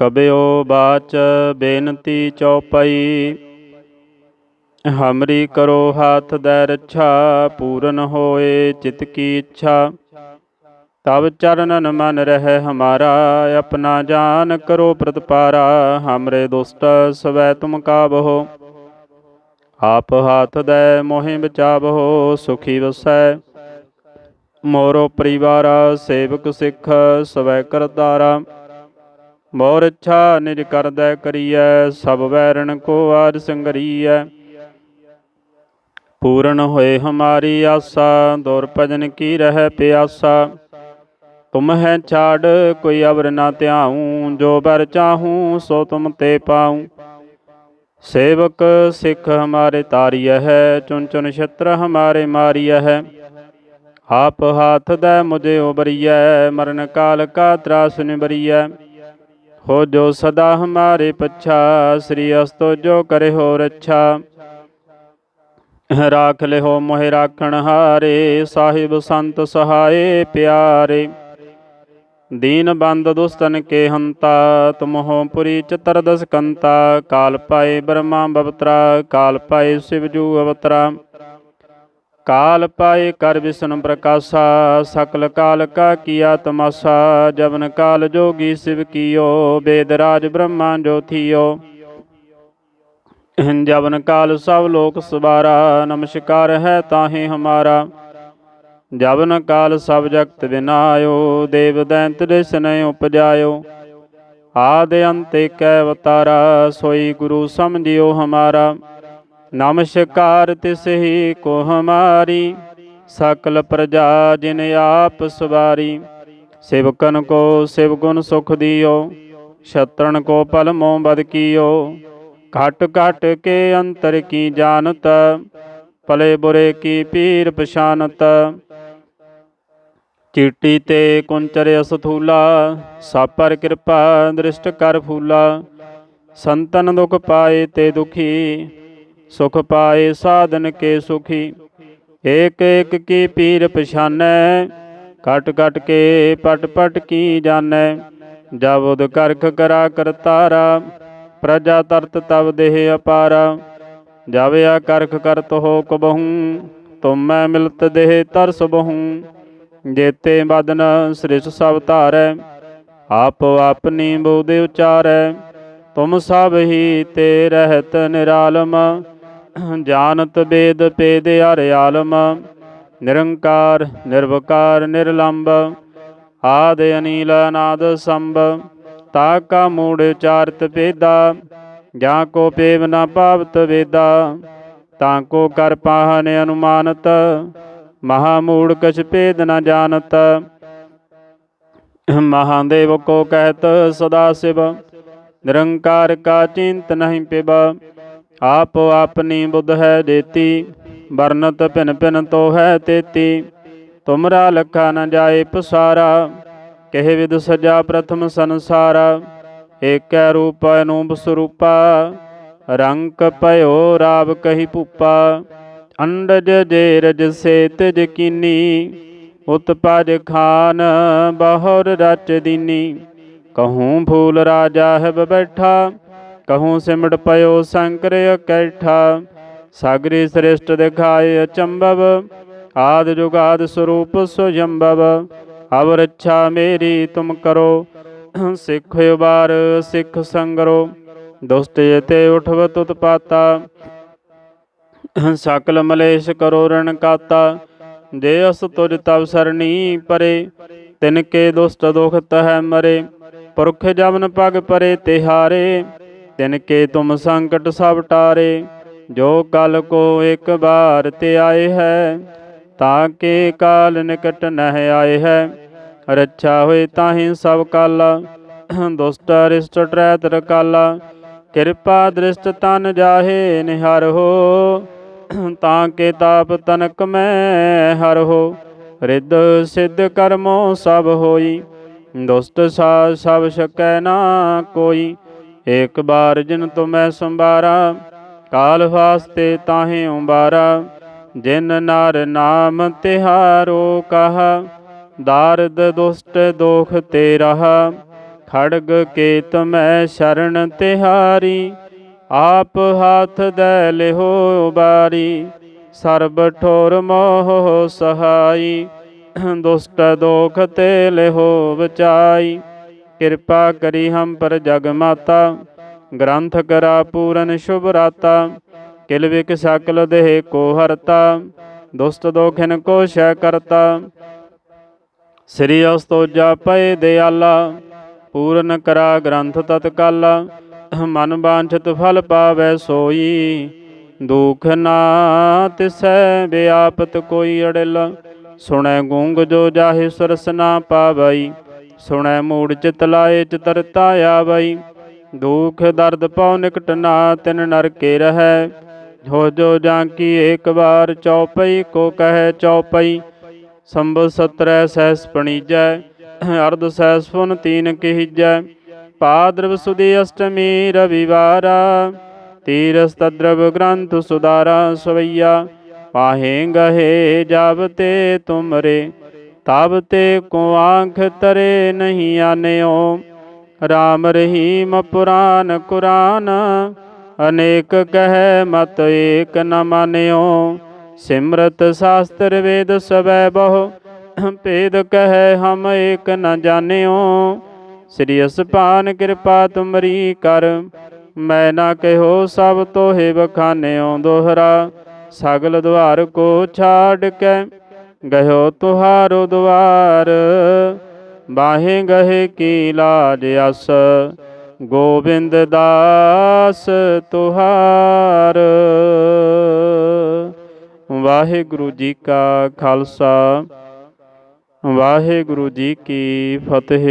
ਕਬਿਓ ਬਾਚ ਬੇਨਤੀ ਚਉਪਈ। ਹਮਰੀ ਕਰੋ ਹਾਥ ਦੈ ਰੱਛਾ, ਪੂਰਨ ਹੋਏ ਚਿਤ ਕੀ ਇੱਛਾ। ਤਬ ਚਰਨਨ ਮਨ ਰਹਿ ਹਮਾਰਾ, ਆਪਣਾ ਜਾਨ ਕਰੋ ਪ੍ਰਤਪਾਰਾ। ਹਮਰੇ ਦੁਸਤ ਸਵੈ ਤੁਮ ਕਾਬਹੋ ਆਪ ਹਾਥ ਦੈ ਮੋਹਿ ਬਚਾਵਹੋ ਸੁਖੀ ਵਸੈ। ਮੋਰੋ ਪਰਿਵਾਰਾ, ਸੇਵਕ ਸਿੱਖ ਸਵੈ ਕਰਤਾਰਾ। ਮੋਰ ਇੱਛਾ ਨਿਜ ਕਰਦੈ ਕਰੀਐ, ਸਭ ਵੈਰਣ ਕੋ ਆਜ ਸੰਗਰੀਐ। ਪੂਰਨ ਹੋਏ ਹਮਾਰੀ ਆਸਾ, ਦੌਰ ਭਜਨ ਕੀ ਰਹਿ ਪਿਆਸਾ। ਤੁਮ ਹੈ ਛਾੜ, ਕੋਈ ਅਵਰ ਨਾ ਧਿਆਉ, ਜੋ ਬਰ ਚਾਹੂੰ, ਸੋ ਤੁਮ ਤੇ ਪਾਉ। ਸੇਵਕ ਸਿੱਖ ਹਮਾਰੇ ਤਾਰੀਐ ਹੈ ਚੁਨ ਚੁਨ ਛਤਰ ਹਮਾਰੇ ਮਾਰੀਐ ਹੈ। ਆਪ ਹਾਥ ਦੈ ਮੁਝੇ ਉਬਰੀਐ, ਮਰਨ ਕਾਲ ਕਾ ਤਰਾਸ ਨਿਬਰੀਐ ਹੋ ਜੋ ਸਦਾ ਹਮਾਰੇ ਪੱਛਾ, ਸ੍ਰੀ ਅਸਤੋ ਜੋ ਕਰੇ ਹੋ ਰੱਛਾ। ਰਾਖ ਲਿਓ ਮੋਹਿ ਰਾਖਣ ਹਾਰੇ, ਸਾਹਿਬ ਸੰਤ ਸਹਾਏ ਪਿਆਰੇ। ਦੀਨ ਬੰਦ ਦੁਸਤਨ ਕੇ ਹੰਤਾ ਤੁਮਹੁ ਪੁਰੀ ਚਤਰਦਸ ਕੰਤਾ ਕਾਲ ਪਾਏ ਬ੍ਰਹਮਾ ਬਵਤਰਾ, ਕਾਲ ਪਾਏ ਸਿਵਜੂ ਅਵਤਰਾ। ਕਾਲ ਪਾਏ ਕਰ ਵਿਸ਼ਨ ਪ੍ਰਕਾਸ਼ਾ, ਸਕਲ ਕਾਲ ਕਾ ਕੀਆ ਤਮਾਸਾ ਜਵਨ ਕਾਲ ਜੋਗੀ ਸਿਵ ਕੀਓ, ਬੇਦ ਰਾਜ ਬ੍ਰਹਮਾ ਜੋਥੀਓ ਜਵਨ ਕਾਲ ਸਭ ਲੋਕ ਸਵਾਰਾ, ਨਮਸਕਾਰ ਹੈ ਤਾਹੇ ਹਮਾਰਾ। ਜਵਨ ਕਾਲ ਸਭ ਜਗਤ ਬਿਨਾਇਓ, ਦੇਵ ਦੈਂਤ ਦਿਸਨੈ ਉਪਜਾਇਓ। ਆਦ ਅੰਤ ਕੈ ਅਵਤਾਰਾ, ਸੋਈ ਗੁਰੂ ਸਮਝਿਓ ਹਮਾਰਾ। ਨਮਸਕਾਰ ਤਿਸਹੀ ਕੋ ਹਮਾਰੀ ਸਕਲ ਪ੍ਰਜਾ ਜਿਨ ਆਪ ਸਵਾਰੀ। ਸਿਵਕਨ ਕੋ ਸਿਵ ਗੁਣ ਸੁਖ ਦਿਓ ਛਤਰਨ ਕੋ ਪਲ ਮੋਹ ਬਦ ਕੀਓ। ਘਟ ਘਟ ਕੇ ਅੰਤਰ ਕੀ ਜਾਣਤ, ਭਲੇ ਬੁਰੇ ਕੀ ਪੀਰ ਪਛਾਨਤ। ਚੀਟੀ ਤੇ ਕੁੰਚਰ ਅਸਥੂਲਾ, ਸਾਪਰ ਕਿਰਪਾ ਦ੍ਰਿਸ਼ਟ ਕਰ ਫੂਲਾ। ਸੰਤਨ ਦੁਖ ਪਾਏ ਤੇ ਦੁਖੀ ਸੁਖ ਪਾਏ ਸਾਧਨ ਕੇ ਸੁਖੀ। ਏਕ ਏਕ ਕੀ ਪੀਰ ਪਛਾਨੈ ਕਟ ਕਟ ਕੇ ਪਟ ਪਟ ਕੀ ਜਾਣੈ। ਜਬ ਉਦ ਕਰਖ ਕਰਾ ਕਰਤਾਰਾ ਪ੍ਰਜਾ ਤਰਤ ਤਬ ਦੇਹ ਅਪਾਰਾ। ਜਾਵਿਆ ਕਰਖ ਕਰਤ ਹੋ ਕਬਹੂ ਤੁਮ ਮੈਂ ਮਿਲਤ ਦੇਹ ਤਰਸ ਬਹੂ ਜੇਤੇ ਬਦਨ ਸ੍ਰਿਸ਼ ਸਭ ਧਾਰੈ, ਆਪ ਆਪਨੀ ਬੋਧਿ ਉਚਾਰੈ। ਤੁਮ ਸਭ ਹੀ ਤੇ ਰਹਿਤ ਨਿਰਾਲਮ ਜਾਣਤ ਬੇਦ ਪੇਦ ਹਰਿ ਆਲਮ, ਨਿਰੰਕਾਰ, ਨਿਰਵਕਾਰ ਨਿਰਲੰਭ ਆਦ ਅਨੀਲ ਅਨਾਦ ਸੰਭ, ਤਾ ਕਾ ਮੂੜ ਉਚਾਰਤ ਪੇਦਾ ਜਾਂ ਕੋ ਪੇਵ ਨਾ ਪਾਵਤ ਵੇਦਾ, ਤਾਂ ਕੋ ਕਰ ਪਾਹਨ ਅਨੁਮਾਨਤ, ਮਹਾ ਮੂੜ ਕਛ ਭੇਦ ਨਾ ਜਾਣਤ। ਮਹਾਦੇਵ ਕੋ ਕਹਿਤ ਸਦਾ ਸਿਵ, ਨਿਰੰਕਾਰ ਕਾ ਚਿੰਤ ਨਹੀਂ ਪਿਬ ਆਪ ਆਪਨੀ ਬੁੱਧ ਹੈ ਦੇਤੀ, ਵਰਨਤ ਭਿਨ ਭਿਨ ਤੋ ਹੈ ਤੇਤੀ। ਤੁਮਰਾ ਲਖਾ ਨ ਜਾਏ ਪਸਾਰਾ, ਕਹਿ ਵਿਦ ਸਜਾ ਪ੍ਰਥਮ ਸੰਸਾਰਾ। ਏਕੈ ਰੂਪ ਅਨੂਪ ਸਰੂਪਾ, ਰੰਕ ਭਇਓ ਰਾਵ ਕਹੀ ਭੂਪਾ। ਅੰਡਜ ਜੇ ਰਜ ਸੇ ਤਿਜ ਉਤਪਜ ਖਾਨ ਬਹੁਰ ਰਚ ਦੀਨੀ। ਕਹੂੰ ਫੂਲ ਰਾਜਾ ਹੈ ਬੈਠਾ ਕਹੂੰ ਸਿਮਟ ਪਇਓ ਸ਼ੰਕਰ ਇਕੱਠਾ, ਸਾਗਰੀ ਸ੍ਰੇਸ਼ਟ ਦਿਖਾਏ ਅਚੰਭਵ, ਆਦ ਜੁਗਾਦ ਸਰੂਪ ਸੁਜੰਭਵ, ਅਵ ਰੱਛਾ ਮੇਰੀ ਤੁਮ ਕਰੋ, ਸਿੱਖ ਉਬਾਰ ਸਿੱਖ ਸੰਗਰੋ ਤੇ ਉਠਵ ਤੁਤ ਪਾਤਾ, ਸਕਲ ਮਲੇਸ਼ ਕਰੋ ਰਣ ਕਾਤਾ, ਜੇ ਅਸ ਤੁਜ ਤਵ ਸਰਣੀ ਪਰੇ, ਤਿਨ ਕੇ ਦੁਸਤ ਦੁਖਤ ਹੈ ਮਰੇ, ਪੁਰਖ ਜਮਨ ਪਗ ਪਰੇ ਤਿਹਾਰੇ ਤਿਨ ਕੇ ਤੁਮ ਸੰਕਟ ਸਭ ਟਾਰੇ, ਜੋ ਕਲ ਕੋ ਇੱਕ ਬਾਰ ਤੇ ਆਏ ਹੈ, ਤਾਂ ਕੇ ਕਾਲ ਨਿਕਟ ਨਹਿ ਆਏ ਹੈ। ਰੱਛਾ ਹੋਏ ਤਾਹੀਂ ਸਭ ਕਾਲਾ ਦੁਸਤ ਅਰਿਸ਼ਟ ਟਰੈਤ ਰਕਾਲਾ, ਕਿਰਪਾ ਦ੍ਰਿਸ਼ਟ ਤਨ ਜਾਹੇ ਨਿਹਰ ਹੋ, ਤਾਂ ਕੇ ਤਾਪ ਤਨਕ ਮੈਂ ਹਰ ਹੋ। ਰਿੱਧ ਸਿੱਧ ਕਰਮੋ ਸਭ ਹੋਈ ਦੁਸਤ ਸਾ ਸਭ ਸਕੈ ਨਾ ਕੋਈ ਏਕ ਬਾਰ ਜਿਨ ਤੁਮੈ ਸੰਬਾਰਾ ਕਾਲ ਵਾਸਤੇ ਤਾਹੇ ਉਬਾਰਾ। ਜਿਨ ਨਰ ਨਾਮ ਤਿਹਾਰੋ ਕਹਾ, ਦਾਰਦ ਦੁਸਟ ਦੋਖ ਤੇ ਰਹਾ ਖੜਗ ਕੇਤ ਮੈਂ ਸ਼ਰਨ ਤਿਹਾਰੀ, ਆਪ ਹੱਥ ਦੇ ਲਿਹੋ ਬਾਰੀ ਸਰਬ ਠੋਰ ਮੋਹ ਸਹਾਈ, ਦੁਸ਼ਟ ਦੋਖ ਤੇ ਲਿਹੋ ਬਚਾਈ। ਕਿਰਪਾ ਕਰੀ ਹਮ ਪਰ ਜਗ ਮਾਤਾ, ਗ੍ਰੰਥ ਕਰਾ ਪੂਰਨ ਸ਼ੁਭ ਰਾਤਾ, ਕਿਲ ਵਿਕ ਸਕਲ ਦੇਹ ਕੋ ਹਰਤਾ, ਦੁਸਤ ਦੋਖਿਨ ਕੋ ਸ਼ੈ ਕਰਤਾ। ਸ੍ਰੀ ਅਸਤੋਜਾ ਪਏ ਦਿਆਲਾ, ਪੂਰਨ ਕਰਾ ਗ੍ਰੰਥ ਤਤਕਾਲਾ, ਮਨ ਬਾਂਛਤ ਫਲ ਪਾਵੈ ਸੋਈ। ਦੁਖ ਨਾ ਤਿਸੈ ਵਿਆਪਤ ਕੋਈ ਅੜਿਲ, ਸੁਣੈ ਗੂੰਗ ਜੋ ਜਾਹੇ ਸੁਰਸ ਨਾ ਪਾਵਈ। ਸੁਣੈ ਮੂੜ ਚਿਤ ਲਾਏ ਚਤਰਤਾ ਆਵਈ ਦੁਖ ਦਰਦ ਪਉ ਨਿਕਟ ਨਾ, ਤਿਨ ਨਰ ਕੇ ਰਹੈ। ਹੋ ਜੋ ਜਾਂ ਕੀ ਏਕ ਵਾਰ ਚਉਪਈ ਕੋ ਕਹੈ ਚਉਪਈ ਸੰਭਵ ਸਤਰੈ ਸਹਿਸ ਪਣੀਜੈ, ਅਰਧ ਸਹਿਸ ਫੁਨ ਤੀਨ ਕਹਿਜੈ ਪਾਦਰਵ ਸੁਦੀ ਅਸ਼ਟਮੀ ਰਵਿਵਾਰਾ, ਤੀਰਸ ਤਦਰਵ ਗ੍ਰੰਥ ਸੁਦਾਰਾ ਸਵਈਆ। ਪਾਹੇ ਗਹੇ ਜਬ ਤੇ ਤੁਮਰੇ ਤਬ ਤੇ ਕੋ ਆਂਖ ਤਰੇ ਨਹੀਂ ਆਨਿਓ। ਰਾਮ ਰਹੀਮ ਪੁਰਾਨ ਕੁਰਾਨ, ਅਨੇਕ ਕਹਿ ਮਤ ਏਕ ਨ ਮਾਨਿਓ। ਸਿਮਰਤ ਸ਼ਾਸਤਰ ਵੇਦ ਸਵੈ ਬਹੁ, ਭੇਦ ਕਹਿ ਹਮ ਏਕ ਨ ਜਾਣਿਓ। ਸ੍ਰੀ ਅਸਪਾਨ ਕਿਰਪਾ ਤੁਮਰੀ ਕਰ, ਮੈਂ ਨਾ ਕਹਿਓ ਸਭ ਤੋਹੇ ਬਖਾਨਿਓ ਦੋਹਰਾ। ਸਗਲ ਦੁਆਰ ਕੋ ਛਾੜ ਕੇ ਗਇਓ ਤੁਹਾਰੋ ਦੁਆਰ ਬਾਹੇ ਗਏ ਕੀ ਲਾਜ ਅਸ, ਗੋਬਿੰਦ ਦਾਸ ਤੁਹਾਰ। ਵਾਹਿਗੁਰੂ ਜੀ ਕਾ ਖਾਲਸਾ, ਵਾਹਿਗੁਰੂ ਜੀ ਕੀ ਫਤਿਹ।